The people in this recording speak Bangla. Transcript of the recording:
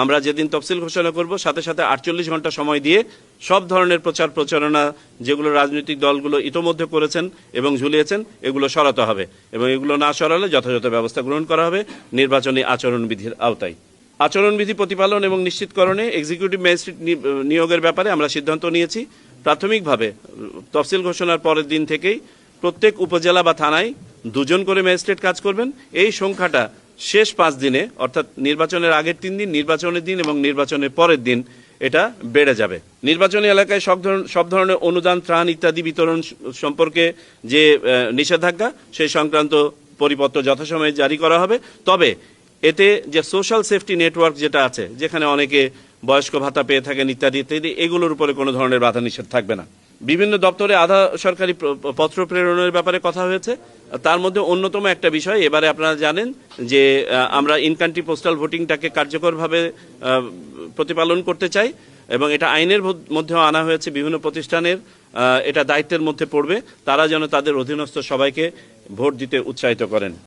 আমরা যেদিন তফসিল ঘোষণা করব, সাথে সাথে আটচল্লিশ ঘণ্টা সময় দিয়ে সব ধরনের প্রচার প্রচারণা যেগুলো রাজনৈতিক দলগুলো ইতোমধ্যে করেছেন এবং ঝুলিয়েছেন, এগুলো সরাতে হবে এবং এগুলো না সরালে যথাযথ ব্যবস্থা গ্রহণ করা হবে নির্বাচনী আচরণবিধির আওতায়। আচরণবিধি প্রতিপালন এবং নিশ্চিতকরণে এক্সিকিউটিভ ম্যাজিস্ট্রেট নিয়োগের ব্যাপারে আমরা সিদ্ধান্ত নিয়েছি। প্রাথমিকভাবে, তফসিল ঘোষণার পরের দিন থেকেই প্রত্যেক উপজেলা বা থানায় দুজন করে ম্যাজিস্ট্রেট কাজ করবেন। এই সংখ্যাটা শেষ পাঁচ দিনে, অর্থাৎ নির্বাচনের আগের তিন দিন, নির্বাচনের দিন এবং নির্বাচনের পরের দিন এটা বেড়ে যাবে। নির্বাচনী এলাকায় সব ধরনের সব ধরনের অনুদান, ত্রাণ ইত্যাদি বিতরণ সম্পর্কে যে নিষেধাজ্ঞা, সেই সংক্রান্ত পরিপত্র যথাসময়ে জারি করা হবে। তবে এতে যে সোশ্যাল সেফটি নেটওয়ার্ক যেটা আছে, যেখানে অনেকে বয়স্ক ভাতা পেয়ে থাকেন ইত্যাদি ইত্যাদি, এগুলোর উপরে কোনো ধরনের বাধা নিষেধ থাকবে না। বিভিন্ন দপ্তরে আধা সরকারি পত্র প্রেরণের ব্যাপারে কথা হয়েছে। তার মধ্যে অন্যতম একটা বিষয়, এবারে আপনারা জানেন যে আমরা ইন কান্ট্রি পোস্টাল ভোটিংটাকে কার্যকরভাবে প্রতিপালন করতে চাই এবং এটা আইনের মধ্যেও আনা হয়েছে, বিভিন্ন প্রতিষ্ঠানের এটা দায়িত্বের মধ্যে পড়বে। তারা যেন তাদের অধীনস্থ সবাইকে ভোট দিতে উৎসাহিত করেন।